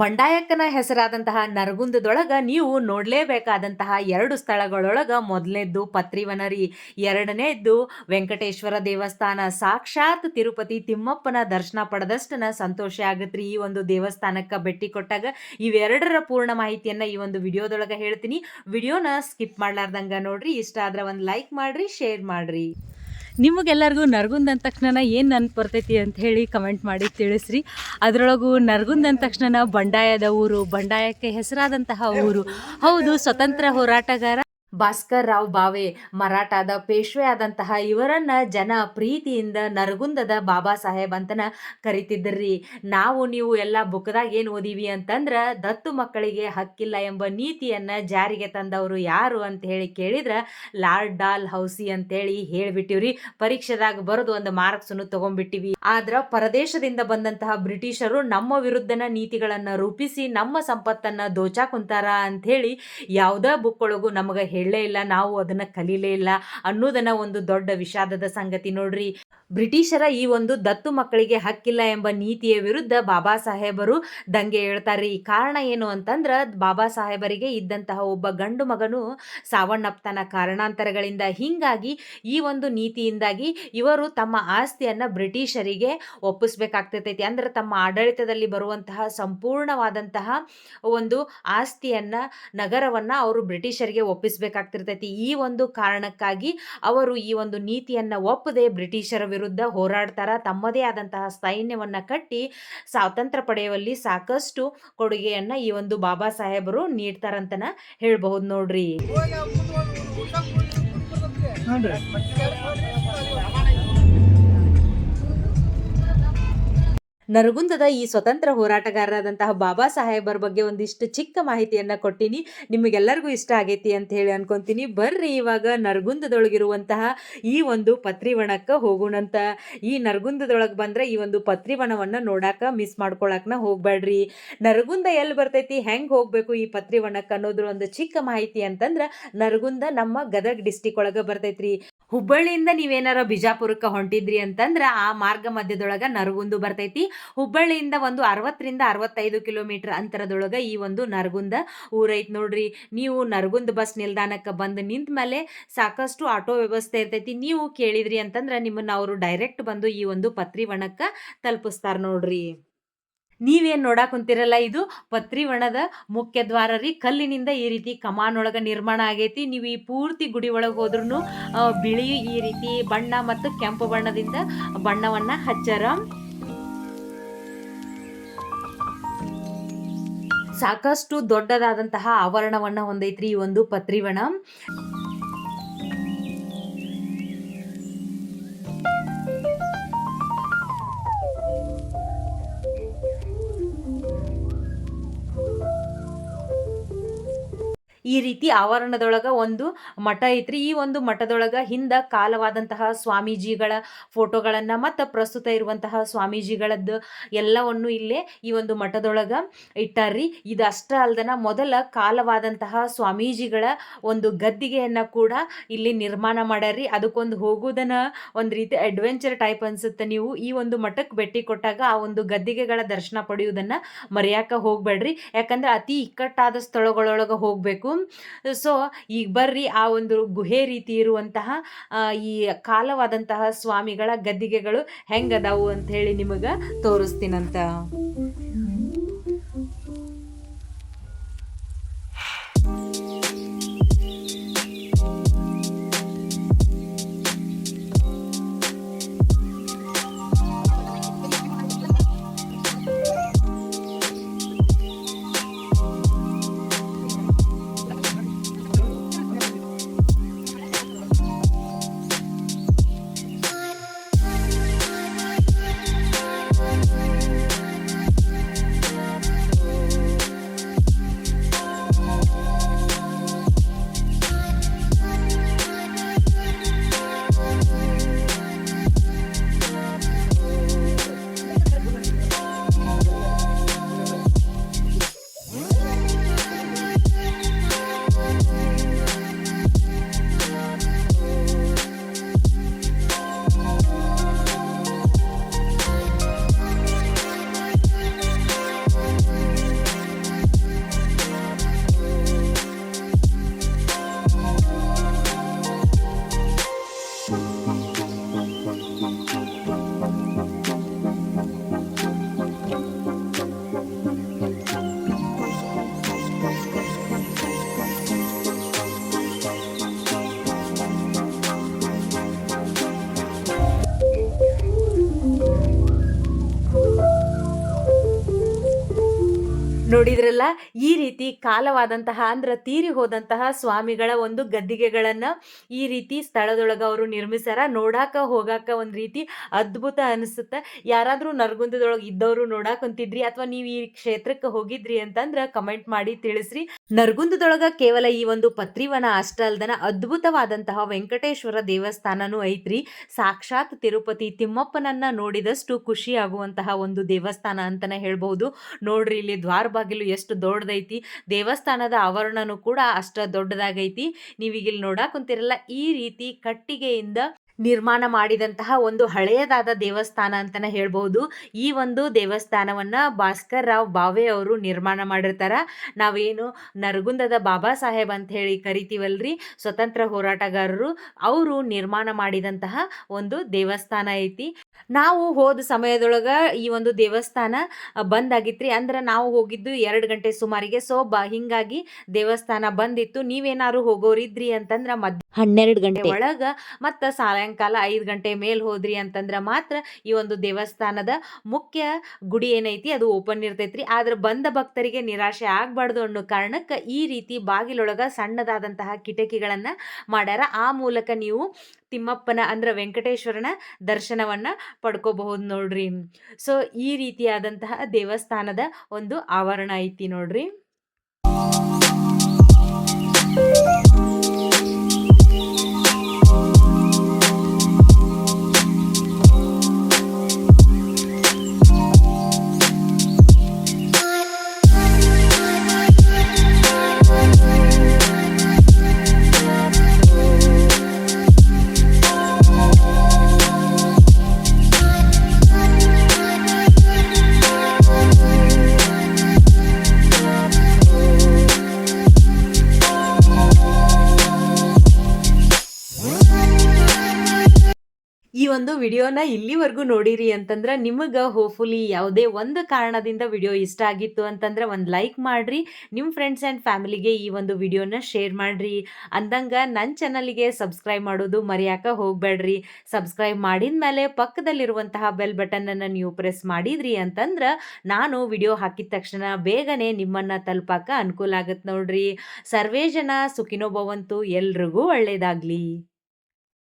ಬಂಡಾಯಕ್ಕನ ಹೆಸರಾದಂತಹ ನರಗುಂದದೊಳಗ ನೀವು ನೋಡಲೇಬೇಕಾದಂತಹ ಎರಡು ಸ್ಥಳಗಳೊಳಗ ಮೊದಲನೇದ್ದು ಪತ್ರಿವನರಿ, ಎರಡನೇದ್ದು ವೆಂಕಟೇಶ್ವರ ದೇವಸ್ಥಾನ. ಸಾಕ್ಷಾತ್ ತಿರುಪತಿ ತಿಮ್ಮಪ್ಪನ ದರ್ಶನ ಪಡೆದಷ್ಟನ ಸಂತೋಷ ಆಗತ್ರಿ. ಈ ಒಂದು ದೇವಸ್ಥಾನಕ್ಕೆ ಭೇಟಿ ಕೊಟ್ಟಾಗ ಇವೆರಡರ ಪೂರ್ಣ ಮಾಹಿತಿಯನ್ನ ಈ ಒಂದು ವಿಡಿಯೋದೊಳಗೆ ಹೇಳ್ತೀನಿ. ವಿಡಿಯೋನ ಸ್ಕಿಪ್ ಮಾಡ್ಲಾರ್ದಂಗ ನೋಡ್ರಿ. ಇಷ್ಟ ಆದ್ರೆ ಒಂದು ಲೈಕ್ ಮಾಡ್ರಿ, ಶೇರ್ ಮಾಡ್ರಿ. ನಿಮಗೆಲ್ಲರಿಗೂ ನರಗುಂದ್ ಅಂದ ತಕ್ಷಣ ಏನು ನೆನಪು ಬರ್ತೈತಿ ಅಂತ ಹೇಳಿ ಕಮೆಂಟ್ ಮಾಡಿ ತಿಳಿಸ್ರಿ. ಅದರೊಳಗೂ ನರಗುಂದ್ ಅಂದ ತಕ್ಷಣ ಬಂಡಾಯದ ಊರು, ಬಂಡಾಯಕ್ಕೆ ಹೆಸರಾದಂತಹ ಊರು. ಹೌದು, ಸ್ವತಂತ್ರ ಹೋರಾಟಗಾರ ಭಾಸ್ಕರ್ ರಾವ್ ಬಾವೆ, ಮರಾಠಾದ ಪೇಶ್ವೆ ಆದಂತಹ ಇವರನ್ನ ಜನ ಪ್ರೀತಿಯಿಂದ ನರಗುಂದದ ಬಾಬಾ ಸಾಹೇಬ್ ಅಂತನ ಕರಿತಿದ್ರಿ. ನಾವು ನೀವು ಎಲ್ಲ ಬುಕ್ದಾಗ ಏನು ಓದಿವಿ ಅಂತಂದ್ರ ದತ್ತು ಮಕ್ಕಳಿಗೆ ಹಕ್ಕಿಲ್ಲ ಎಂಬ ನೀತಿಯನ್ನ ಜಾರಿಗೆ ತಂದವರು ಯಾರು ಅಂತ ಹೇಳಿ ಕೇಳಿದ್ರ ಲಾರ್ಡ್ ಡಾಲ್ ಹೌಸಿ ಅಂತ ಹೇಳಿ ಹೇಳ್ಬಿಟ್ಟಿವ್ರಿ. ಪರೀಕ್ಷೆದಾಗ ಬರೋದು ಒಂದು ಮಾರ್ಕ್ಸನ್ನು ತಗೊಂಡ್ಬಿಟ್ಟಿವಿ. ಆದ್ರ ಪರದೇಶದಿಂದ ಬಂದಂತಹ ಬ್ರಿಟಿಷರು ನಮ್ಮ ವಿರುದ್ಧನ ನೀತಿಗಳನ್ನ ರೂಪಿಸಿ ನಮ್ಮ ಸಂಪತ್ತನ್ನ ದೋಚಾ ಹೇಳಿ ಯಾವುದೇ ಬುಕ್ ಒಳಗೂ ನಮಗೆ ಹೇಳಲೇ ಇಲ್ಲ ನಾವು ಅದನ್ನ ಕಲೀಲೇ ಇಲ್ಲ ಅನ್ನೋದನ್ನ ಒಂದು ದೊಡ್ಡ ವಿಷಾದದ ಸಂಗತಿ ನೋಡ್ರಿ. ಬ್ರಿಟಿಷರ ಈ ಒಂದು ದತ್ತು ಮಕ್ಕಳಿಗೆ ಹಕ್ಕಿಲ್ಲ ಎಂಬ ನೀತಿಯ ವಿರುದ್ಧ ಬಾಬಾ ಸಾಹೇಬರು ದಂಗೆ ಹೇಳ್ತಾರೆ ಈ ಕಾರಣ ಏನು ಅಂತಂದ್ರೆ, ಬಾಬಾ ಸಾಹೇಬರಿಗೆ ಇದ್ದಂತಹ ಒಬ್ಬ ಗಂಡು ಮಗನು ಸಾವಣ್ಣಪ್ತನ ಕಾರಣಾಂತರಗಳಿಂದ ಹಿಂಗಾಗಿ ಈ ಒಂದು ನೀತಿಯಿಂದಾಗಿ ಇವರು ತಮ್ಮ ಆಸ್ತಿಯನ್ನು ಬ್ರಿಟಿಷರಿಗೆ ಒಪ್ಪಿಸ್ಬೇಕಾಗ್ತೈತಿ. ಅಂದ್ರೆ ತಮ್ಮ ಆಡಳಿತದಲ್ಲಿ ಬರುವಂತಹ ಸಂಪೂರ್ಣವಾದಂತಹ ಒಂದು ಆಸ್ತಿಯನ್ನ, ನಗರವನ್ನ ಅವರು ಬ್ರಿಟಿಷರಿಗೆ ಒಪ್ಪಿಸ್ಬೇಕಾಗ್ತಿರ್ತೈತಿ. ಈ ಒಂದು ಕಾರಣಕ್ಕಾಗಿ ಅವರು ಈ ಒಂದು ನೀತಿಯನ್ನ ಒಪ್ಪದೆ ಬ್ರಿಟಿಷರ ವಿರುದ್ಧ ಹೋರಾಡ್ತಾರ. ತಮ್ಮದೇ ಆದಂತಹ ಸೈನ್ಯವನ್ನು ಕಟ್ಟಿ ಸ್ವಾತಂತ್ರ್ಯ ಪಡೆಯುವಲ್ಲಿ ಸಾಕಷ್ಟು ಕೊಡುಗೆಯನ್ನ ಈ ಒಂದು ಬಾಬಾ ಸಾಹೇಬರು ನೀಡ್ತಾರಂತನ ಹೇಳ್ಬಹುದು ನೋಡ್ರಿ. ನರಗುಂದದ ಈ ಸ್ವತಂತ್ರ ಹೋರಾಟಗಾರರಾದಂತಹ ಬಾಬಾ ಸಾಹೇಬರ ಬಗ್ಗೆ ಒಂದಿಷ್ಟು ಚಿಕ್ಕ ಮಾಹಿತಿಯನ್ನ ಕೊಟ್ಟಿನಿ. ನಿಮಗೆಲ್ಲರಿಗೂ ಇಷ್ಟ ಆಗೈತಿ ಅಂತ ಹೇಳಿ ಅನ್ಕೊಂತೀನಿ. ಬರ್ರಿ ಇವಾಗ ನರಗುಂದದೊಳಗಿರುವಂತಹ ಈ ಒಂದು ಪತ್ರಿವಣಕ್ಕ ಹೋಗೋಣಂತ ಈ ನರಗುಂದದೊಳಗೆ ಬಂದ್ರೆ ಈ ಒಂದು ಪತ್ರಿವಣವನ್ನ ನೋಡಾಕ ಮಿಸ್ ಮಾಡ್ಕೊಳಕ್ನ ಹೋಗ್ಬೇಡ್ರಿ ನರಗುಂದ ಎಲ್ಲಿ ಬರ್ತೈತಿ, ಹೆಂಗ್ ಹೋಗ್ಬೇಕು ಈ ಪತ್ರಿವಣಕ್ಕೆ ಅನ್ನೋದ್ರ ಒಂದು ಚಿಕ್ಕ ಮಾಹಿತಿ ಅಂತಂದ್ರ ನರಗುಂದ ನಮ್ಮ ಗದಗ್ ಡಿಸ್ಟಿಕ್ ಒಳಗ ಬರ್ತೈತ್ರಿ. ಹುಬ್ಬಳ್ಳಿಯಿಂದ ನೀವೇನಾರ ಬಿಜಾಪುರಕ್ಕೆ ಹೊಂಟಿದ್ರಿ ಅಂತಂದ್ರೆ ಆ ಮಾರ್ಗ ಮಧ್ಯದೊಳಗೆ ನರಗುಂದು ಬರ್ತೈತಿ. ಹುಬ್ಬಳ್ಳಿಯಿಂದ ಒಂದು ಅರವತ್ತರಿಂದ ಅರವತ್ತೈದು ಕಿಲೋಮೀಟರ್ ಅಂತರದೊಳಗೆ ಈ ಒಂದು ನರಗುಂದ ಊರೈತ್ ನೋಡ್ರಿ. ನೀವು ನರಗುಂದ ಬಸ್ ನಿಲ್ದಾಣಕ್ಕೆ ಬಂದು ನಿಂತ ಮೇಲೆ ಸಾಕಷ್ಟು ಆಟೋ ವ್ಯವಸ್ಥೆ ಇರ್ತೈತಿ. ನೀವು ಕೇಳಿದ್ರಿ ಅಂತಂದ್ರೆ ನಿಮ್ಮನ್ನ ಅವರು ಡೈರೆಕ್ಟ್ ಬಂದು ಈ ಒಂದು ಪತ್ರಿವಣಕ್ಕ ತಲುಪಿಸ್ತಾರೆ ನೋಡ್ರಿ. ನೀವೇನ್ ನೋಡಕ್ ಕುಂತಿರಲ್ಲ, ಇದು ಪತ್ರಿವಣದ ಮುಖ್ಯ ದ್ವಾರ ರೀ. ಕಲ್ಲಿನಿಂದ ಈ ರೀತಿ ಕಮಾನ್ ಒಳಗ ನಿರ್ಮಾಣ ಆಗೈತಿ. ನೀವು ಈ ಪೂರ್ತಿ ಗುಡಿ ಒಳಗೆ ಹೋದ್ರೂ ಬಿಳಿ ಈ ರೀತಿ ಬಣ್ಣ ಮತ್ತು ಕೆಂಪು ಬಣ್ಣದಿಂದ ಬಣ್ಣವನ್ನ ಹಚ್ಚಾರ. ಸಾಕಷ್ಟು ದೊಡ್ಡದಾದಂತಹ ಆವರಣವನ್ನ ಹೊಂದೈತ್ರಿ ಈ ಒಂದು ಪತ್ರಿವಣ. ಈ ರೀತಿ ಆವರಣದೊಳಗ ಒಂದು ಮಠ ಐತ್ರಿ. ಈ ಒಂದು ಮಠದೊಳಗ ಹಿಂದ ಕಾಲವಾದಂತಹ ಸ್ವಾಮೀಜಿಗಳ ಫೋಟೋಗಳನ್ನ ಮತ್ತು ಪ್ರಸ್ತುತ ಇರುವಂತಹ ಸ್ವಾಮೀಜಿಗಳದ್ದು ಎಲ್ಲವನ್ನು ಇಲ್ಲೇ ಈ ಒಂದು ಮಠದೊಳಗ ಇಟ್ಟಾರ್ರಿ. ಇದಷ್ಟ ಅಲ್ದನ ಮೊದಲ ಕಾಲವಾದಂತಹ ಸ್ವಾಮೀಜಿಗಳ ಒಂದು ಗದ್ದಿಗೆಯನ್ನ ಕೂಡ ಇಲ್ಲಿ ನಿರ್ಮಾಣ ಮಾಡ್ಯಾರ್ರಿ. ಅದಕ್ಕೊಂದು ಹೋಗುವುದನ್ನ ಒಂದು ರೀತಿ ಅಡ್ವೆಂಚರ್ ಟೈಪ್ ಅನ್ಸುತ್ತೆ ನೀವು ಈ ಒಂದು ಮಠಕ್ಕೆ ಭೇಟಿ ಕೊಟ್ಟಾಗ ಆ ಒಂದು ಗದ್ದಿಗೆಗಳ ದರ್ಶನ ಪಡೆಯುವುದನ್ನ ಮರೆಯಾಕ ಹೋಗ್ಬೇಡ್ರಿ ಯಾಕಂದ್ರೆ ಅತಿ ಇಕ್ಕಟ್ಟಾದ ಸ್ಥಳಗಳೊಳಗೆ ಹೋಗ್ಬೇಕು. ಸೊ ಈಗ ಬರ್ರಿ ಆ ಒಂದು ಗುಹೆ ರೀತಿ ಇರುವಂತಹ ಈ ಕಾಲವಾದಂತಹ ಸ್ವಾಮಿಗಳ ಗದ್ದಿಗೆಗಳು ಹೆಂಗದಾವು ಅಂತ ಹೇಳಿ ನಿಮಗೆ ತೋರಿಸ್ತೀನಂತ. ನೋಡಿದ್ರಲ್ಲ, ಈ ರೀತಿ ಕಾಲವಾದಂತಹ ಅಂದ್ರೆ ತೀರಿ ಹೋದಂತಹ ಸ್ವಾಮಿಗಳ ಒಂದು ಗದ್ದಿಗೆಗಳನ್ನ ಈ ರೀತಿ ಸ್ಥಳದೊಳಗ ಅವರು ನಿರ್ಮಿಸ್ಯಾರ. ನೋಡಾಕ ಹೋಗಾಕ ಒಂದ್ ರೀತಿ ಅದ್ಭುತ ಅನಿಸುತ್ತೆ. ಯಾರಾದ್ರೂ ನರಗುಂದದೊಳಗೆ ಇದ್ದವರು ನೋಡಾಕ ಕುಂತಿದ್ರಿ ಅಥವಾ ನೀವು ಈ ಕ್ಷೇತ್ರಕ್ಕೆ ಹೋಗಿದ್ರಿ ಅಂತಂದ್ರ ಕಮೆಂಟ್ ಮಾಡಿ ತಿಳಿಸ್ರಿ. ನರಗುಂದದೊಳಗ ಕೇವಲ ಈ ಒಂದು ಪತ್ರಿವನ ಅಷ್ಟ ಅಲ್ದನ ಅದ್ಭುತವಾದಂತಹ ವೆಂಕಟೇಶ್ವರ ದೇವಸ್ಥಾನನೂ ಐತ್ರಿ. ಸಾಕ್ಷಾತ್ ತಿರುಪತಿ ತಿಮ್ಮಪ್ಪನನ್ನ ನೋಡಿದಷ್ಟು ಖುಷಿ ಆಗುವಂತಹ ಒಂದು ದೇವಸ್ಥಾನ ಅಂತಾನೆ ಹೇಳ್ಬಹುದು. ನೋಡ್ರಿ ಇಲ್ಲಿ ದ್ವಾರ ಎಷ್ಟು ದೊಡ್ಡದೈತಿ ದೇವಸ್ಥಾನದ ಆವರಣನೂ ಕೂಡ ಅಷ್ಟು ದೊಡ್ಡದಾಗೈತಿ. ನೀವೀಗ ಇಲ್ಲಿ ನೋಡಕ್ ಕುಂತಿರಲ್ಲ ಈ ರೀತಿ ಕಟ್ಟಿಗೆಯಿಂದ ನಿರ್ಮಾಣ ಮಾಡಿದಂತಹ ಒಂದು ಹಳೆಯದಾದ ದೇವಸ್ಥಾನ ಅಂತಾನೆ ಹೇಳ್ಬೋದು. ಈ ಒಂದು ದೇವಸ್ಥಾನವನ್ನ ಭಾಸ್ಕರ್ ರಾವ್ ಬಾವೆ ಅವರು ನಿರ್ಮಾಣ ಮಾಡಿರ್ತಾರ. ನಾವೇನು ನರಗುಂದದ ಬಾಬಾ ಸಾಹೇಬ್ ಅಂತ ಹೇಳಿ ಕರಿತೀವಲ್ರಿ ಸ್ವತಂತ್ರ ಹೋರಾಟಗಾರರು ಅವರು ನಿರ್ಮಾಣ ಮಾಡಿದಂತಹ ಒಂದು ದೇವಸ್ಥಾನ ಐತಿ. ನಾವು ಹೋದ ಸಮಯದೊಳಗ ಈ ಒಂದು ದೇವಸ್ಥಾನ ಬಂದ್ ಆಗಿತ್ರಿ ಅಂದ್ರೆ ನಾವು ಹೋಗಿದ್ದು ಎರಡು ಗಂಟೆ ಸುಮಾರಿಗೆ. ಸೊ ಬ ಹಿಂಗಾಗಿ ದೇವಸ್ಥಾನ ಬಂದಿತ್ತು. ನೀವೇನಾದ್ರು ಹೋಗೋರಿದ್ರಿ ಅಂತಂದ್ರ ಮದ್ ಹನ್ನೆರಡು ಗಂಟೆ. ಒಳಗ ಮತ್ತ ಸಾಯಂಕಾಲ ಐದು ಗಂಟೆ ಮೇಲೆ ಹೋದ್ರಿ ಅಂತಂದ್ರೆ ಮಾತ್ರ ಈ ಒಂದು ದೇವಸ್ಥಾನದ ಮುಖ್ಯ ಗುಡಿ ಏನೈತಿ, ಅದು ಓಪನ್ ಇರ್ತೈತ್ರಿ. ಆದ್ರೆ ಬಂದ ಭಕ್ತರಿಗೆ ನಿರಾಶೆ ಆಗಬಾರ್ದು ಅನ್ನೋ ಕಾರಣಕ್ಕೆ ಈ ರೀತಿ ಬಾಗಿಲೊಳಗ ಸಣ್ಣದಾದಂತಹ ಕಿಟಕಿಗಳನ್ನು ಮಾಡ್ಯಾರ. ಆ ಮೂಲಕ ನೀವು ತಿಮ್ಮಪ್ಪನ ಅಂದ್ರೆ ವೆಂಕಟೇಶ್ವರನ ದರ್ಶನವನ್ನ ಪಡ್ಕೋಬಹುದು ನೋಡ್ರಿ. ಸೊ ಈ ರೀತಿಯಾದಂತಹ ದೇವಸ್ಥಾನದ ಒಂದು ಆವರಣ ಐತಿ ನೋಡ್ರಿ. ಈ ಒಂದು ವಿಡಿಯೋನ ಇಲ್ಲಿವರೆಗೂ ನೋಡಿರಿ ಅಂತಂದ್ರೆ ನಿಮಗೆ ಹೋಪ್ಫುಲಿ ಯಾವುದೇ ಒಂದು ಕಾರಣದಿಂದ ವಿಡಿಯೋ ಇಷ್ಟ ಆಗಿತ್ತು ಅಂತಂದ್ರೆ ಒಂದು ಲೈಕ್ ಮಾಡ್ರಿ ನಿಮ್ಮ ಫ್ರೆಂಡ್ಸ್ ಆ್ಯಂಡ್ ಫ್ಯಾಮಿಲಿಗೆ ಈ ಒಂದು ವಿಡಿಯೋನ ಶೇರ್ ಮಾಡಿರಿ. ಅಂದಂಗೆ ನನ್ನ ಚಾನಲ್ಗೆ ಸಬ್ಸ್ಕ್ರೈಬ್ ಮಾಡೋದು ಮರೆಯಾಕ ಹೋಗಬೇಡ್ರಿ ಸಬ್ಸ್ಕ್ರೈಬ್ ಮಾಡಿದ ಮೇಲೆ ಪಕ್ಕದಲ್ಲಿರುವಂತಹ ಬೆಲ್ ಬಟನನ್ನು ನೀವು ಪ್ರೆಸ್ ಮಾಡಿದ್ರಿ ಅಂತಂದ್ರೆ ನಾನು ವಿಡಿಯೋ ಹಾಕಿದ ತಕ್ಷಣ ಬೇಗನೆ ನಿಮ್ಮನ್ನು ತಲುಪಾಕ ಅನುಕೂಲ ಆಗುತ್ತೆ ನೋಡ್ರಿ. ಸರ್ವೇ ಜನ ಸುಖಿನೋ ಭವಂತು ಎಲ್ರಿಗೂ ಒಳ್ಳೇದಾಗಲಿ.